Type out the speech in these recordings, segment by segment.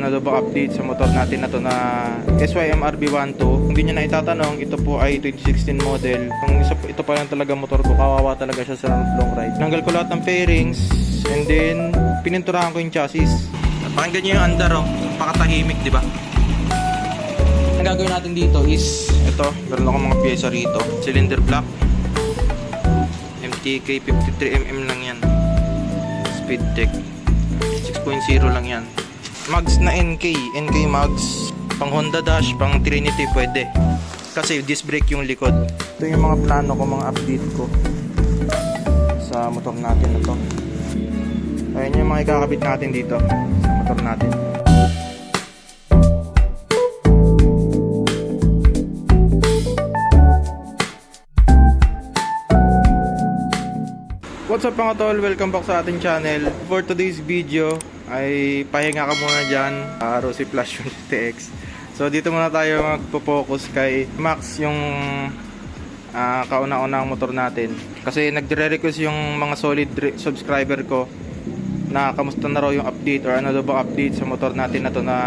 Ano ba update sa motor natin na to na SYMRB12 Kung hindi nyo na itatanong, ito po ay 2016 model. Kung isa, ito pa lang talaga motor ko, kawawa talaga siya sa long ride. Nanggal ko lahat ng fairings And then, pininturahan ko yung chassis. Pakinggan nyo yung andar oh, pakatahimik di ba? Ang gagawin natin dito is Ito, meron ako mga pyesa rito. Cylinder block. MTK 53mm lang yan. Speed tech 6.0 lang yan Mags na NK, NK mags pang Honda Dash, pang Trinity pwede. Kasi disc brake yung likod. Ito yung mga plano ko, mga update ko sa motor natin na to. Ayun yung mga ikakabit natin dito sa motor natin. What's up mga tol? Welcome back sa ating channel. For today's video ay pahinga ka muna dyan uh, Rosy Flash 20X. So dito muna tayo magpo-focus kay Max yung ah, kauna-unang motor natin. Kasi nagre-request yung mga solid subscriber ko na kamusta na raw yung update or ano daw ba update sa motor natin na to na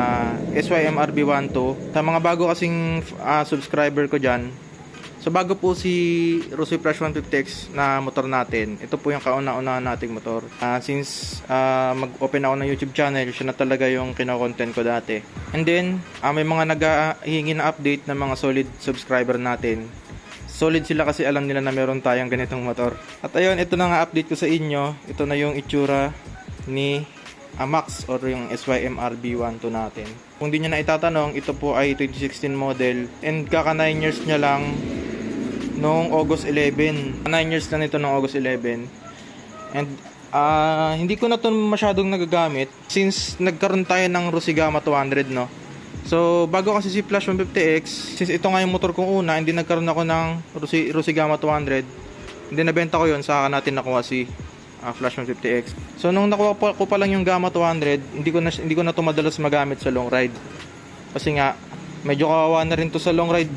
SYMRB12. Sa mga bago kasing ah, subscriber ko dyan, So bago po si Rosy Fresh 150X na motor natin, ito po yung kauna-una nating motor. Ah, since ah, mag-open ako ng YouTube channel, siya na talaga yung kino-content ko dati. And then, ah, may mga nag-hihingi na update ng mga solid subscriber natin. Solid sila kasi alam nila na meron tayong ganitong motor. At ayun, ito na nga update ko sa inyo. Ito na yung itsura ni Amax or yung SYMRB12 natin. Kung di nyo na itatanong, ito po ay 2016 model and kaka 9 years niya lang noong August 11. 9 years na nito noong August 11. And ah hindi ko na to masyadong nagagamit since nagkaroon tayo ng Rusigama 200 no. So bago kasi si Flash 150X, since ito nga yung motor kong una, hindi nagkaroon ako ng Rusi, Rusigama 200. Hindi nabenta ko yon saka natin nakuha si ah, Flash 150X. So nung nakuha pa- ko pa lang yung Gamma 200, hindi ko na hindi ko na to madalas magamit sa long ride. Kasi nga medyo kawawa na rin to sa long ride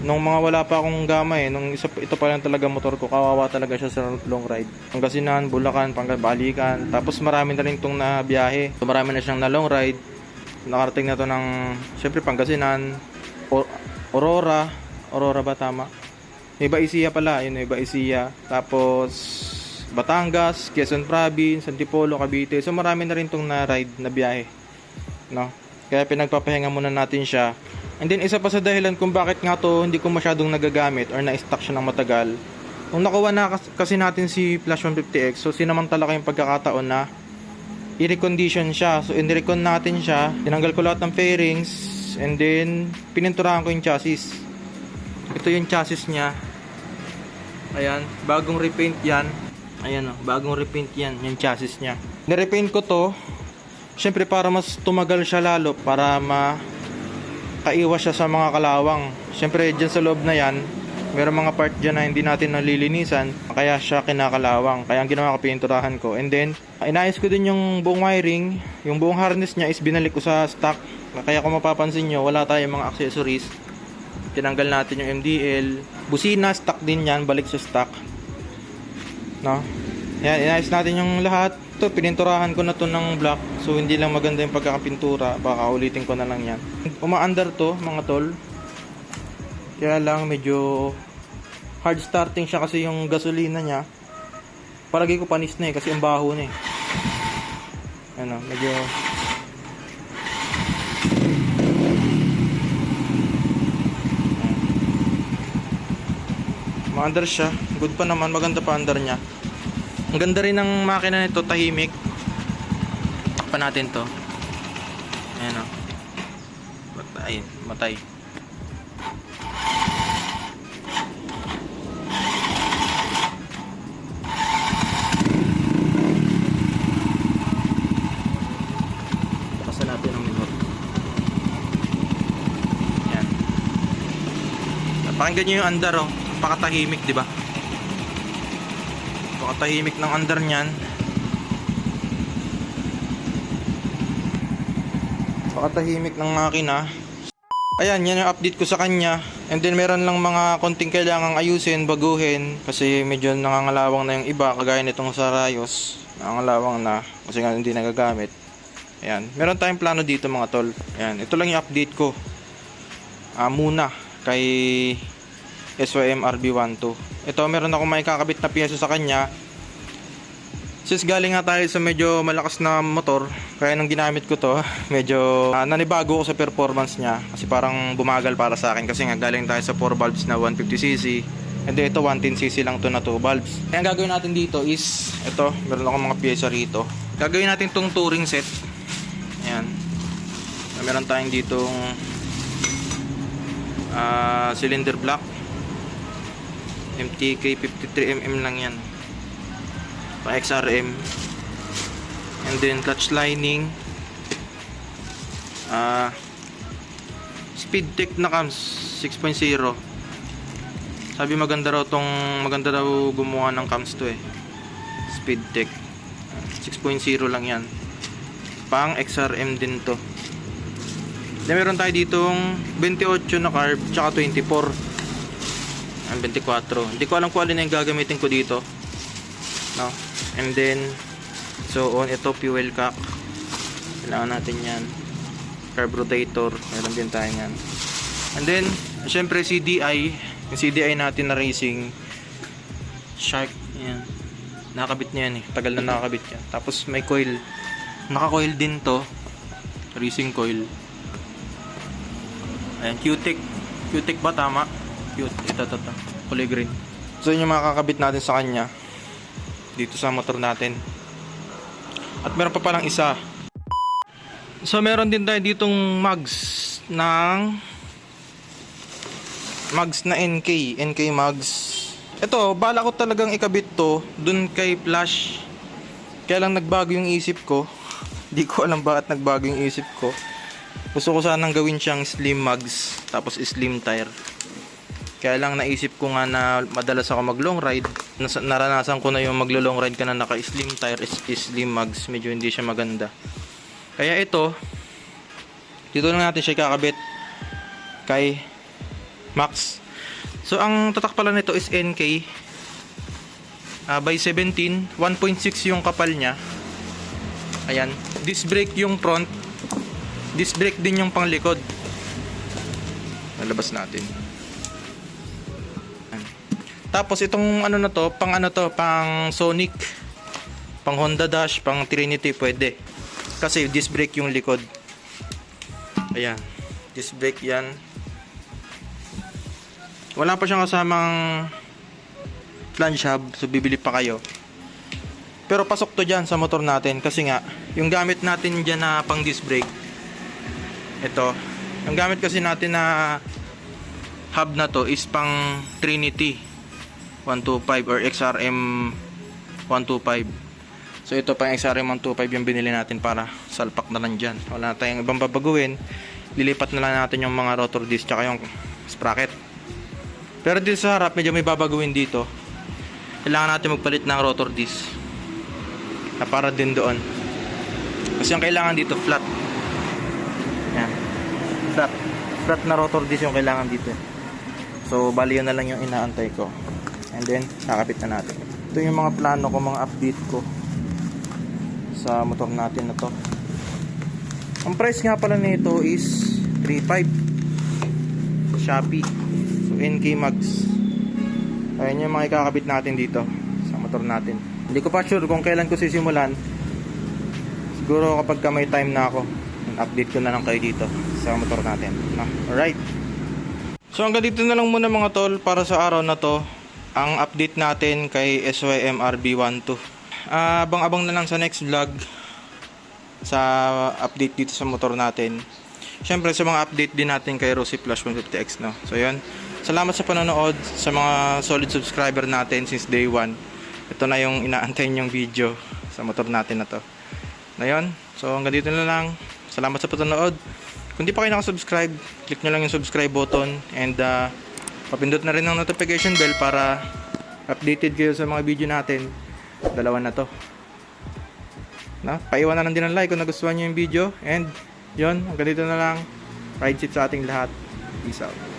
nung mga wala pa akong Gamma eh, nung isa, ito pa lang talaga motor ko, kawawa talaga siya sa long ride. Pangasinan, Bulacan, Pangbalikan, tapos marami na rin tong na biyahe. So, marami na siyang na long ride. Nakarating na to ng, syempre Pangasinan, O- Aurora, Aurora ba tama? Iba Isiya pala, yun Iba Isiya. Tapos Batangas, Quezon Province, Antipolo, Cavite. So marami na rin tong na ride na biyahe. No? Kaya pinagpapahinga muna natin siya. And then isa pa sa dahilan kung bakit nga to hindi ko masyadong nagagamit or na-stock siya ng matagal. Nung nakuha na kas- kasi natin si Flash 150X, so sinamantala ko yung pagkakataon na i-recondition siya. So in-recon natin siya, tinanggal ko lahat ng fairings, and then pininturahan ko yung chassis. Ito yung chassis niya. Ayan, bagong repaint yan. Ayan o, bagong repaint yan, yung chassis niya. Nirepaint ko to, syempre para mas tumagal siya lalo, para ma kaiwas siya sa mga kalawang. Syempre, dyan sa loob na yan, meron mga part dyan na hindi natin nalilinisan, kaya siya kinakalawang. Kaya ang ginawa ko, pininturahan ko. And then, inayos ko din yung buong wiring, yung buong harness niya is binalik ko sa stock. Kaya kung mapapansin nyo, wala tayong mga accessories. Tinanggal natin yung MDL. Busina, stock din yan, balik sa stock. No? Yan, inayos natin yung lahat. Ito, pininturahan ko na to ng black. So, hindi lang maganda yung pagkakapintura. Baka ulitin ko na lang yan. Umaandar to, mga tol. Kaya lang, medyo hard starting siya kasi yung gasolina niya. Palagi ko panis na eh, kasi ang baho na eh. Ano, medyo... Maandar siya. Good pa naman. Maganda pa andar niya. Ang ganda rin ng makina nito. Tahimik. Takpan natin to. Ayan o. Matay. Matay. Pakasan natin ang minor. Yan. Pakinggan nyo yung andar oh. Pakatahimik, di ba? Pakatahimik ng andar niyan. Pakatahimik ng makina. Ayan, yan yung update ko sa kanya. And then meron lang mga konting kailangang ayusin, baguhin. Kasi medyo nangangalawang na yung iba, kagaya nitong sa Rayos. Nangangalawang na, kasi nga hindi nagagamit. Ayan. Meron tayong plano dito mga tol. Ayan. Ito lang yung update ko. Ah, muna kay SYM RB12. Ito, meron akong may kakabit na pyesa sa kanya. Since galing nga tayo sa medyo malakas na motor, kaya nung ginamit ko to, medyo ah, nanibago ko sa performance niya. Kasi parang bumagal para sa akin kasi nga galing tayo sa 4 valves na 150cc. And then ito 110cc lang to na 2 valves. Kaya ang gagawin natin dito is, ito, meron akong mga pyesa rito. Gagawin natin tong touring set. Ayan. Meron tayong ditong ah, cylinder block. MTK 53mm lang yan. Pa XRM. And then clutch lining. Ah Speed Tech na cams 6.0. Sabi maganda raw tong maganda daw gumawa ng cams to eh. Speed Tech. 6.0 lang yan. Pang XRM din to. Then meron tayo ditong 28 na carb tsaka 24. Ang 24. Hindi ko alam kung alin yung gagamitin ko dito. No? And then so on ito fuel cock. Kailangan natin 'yan. Carb rotator, meron din tayo yan. And then syempre CDI, yung CDI natin na racing Shark, yan. Nakakabit niya yan eh. Tagal na nakakabit yan. Tapos may coil. Naka-coil din to. Racing coil. Ayan, Q-Tech. Q-Tech ba tama? Ito, ito, ito. Kulay green. So yun yung makakabit natin sa kanya. Dito sa motor natin. At meron pa palang isa. So meron din tayo ditong mugs ng mugs na NK, NK mugs. Ito, bala ko talagang ikabit to dun kay Flash. Kaya lang nagbago yung isip ko. Di ko alam bakit nagbago yung isip ko. Gusto ko sanang gawin siyang slim mugs tapos slim tire. Kaya lang naisip ko nga na madalas ako mag long ride. Nas- naranasan ko na yung maglo long ride ka na naka slim tire slim mugs. Medyo hindi siya maganda. Kaya ito, dito na natin siya kakabit kay Max. So ang tatak pala nito is NK ah, by 17, 1.6 yung kapal niya. Ayan, disc brake yung front. Disc brake din yung panglikod. Nalabas natin. Tapos itong ano na to, pang ano to, pang Sonic, pang Honda Dash, pang Trinity pwede. Kasi disc brake yung likod. Ayan. Disc brake yan. Wala pa siyang kasamang flange hub. So bibili pa kayo. Pero pasok to dyan sa motor natin. Kasi nga, yung gamit natin dyan na pang disc brake. Ito. Yung gamit kasi natin na hub na to is pang Trinity 125 or XRM 125. So ito pa yung XRM 125 yung binili natin para salpak na lang dyan. Wala na tayong ibang babaguhin. Lilipat na lang natin yung mga rotor disc tsaka yung sprocket. Pero dito sa harap medyo may babaguhin dito. Kailangan natin magpalit ng rotor disc. Na para din doon. Kasi yung kailangan dito flat. Yan. Flat. Flat na rotor disc yung kailangan dito. So bali yun na lang yung inaantay ko. And then kakapit na natin. Ito yung mga plano ko, mga update ko sa motor natin na to. Ang price nga pala nito is 3.5 Shopee. So NK Mags. Ayan yung mga ikakabit natin dito sa motor natin. Hindi ko pa sure kung kailan ko sisimulan. Siguro kapag ka may time na ako, update ko na lang kayo dito sa motor natin. No? Alright. So hanggang dito na lang muna mga tol para sa araw na to ang update natin kay SYM RB12. Ah, abang-abang na lang sa next vlog sa update dito sa motor natin. Siyempre sa mga update din natin kay Rosy Plus 150X no. So yun. Salamat sa panonood sa mga solid subscriber natin since day 1. Ito na yung inaantay yung video sa motor natin na to. Na yun. So hanggang dito na lang. Salamat sa panonood. Kung di pa kayo nakasubscribe, click nyo lang yung subscribe button and uh, papindot na rin ang notification bell para updated kayo sa mga video natin. Dalawa na to. Na, paiwan na lang din ng like kung nagustuhan nyo yung video. And, yon hanggang dito na lang. Ride safe sa ating lahat. Peace out.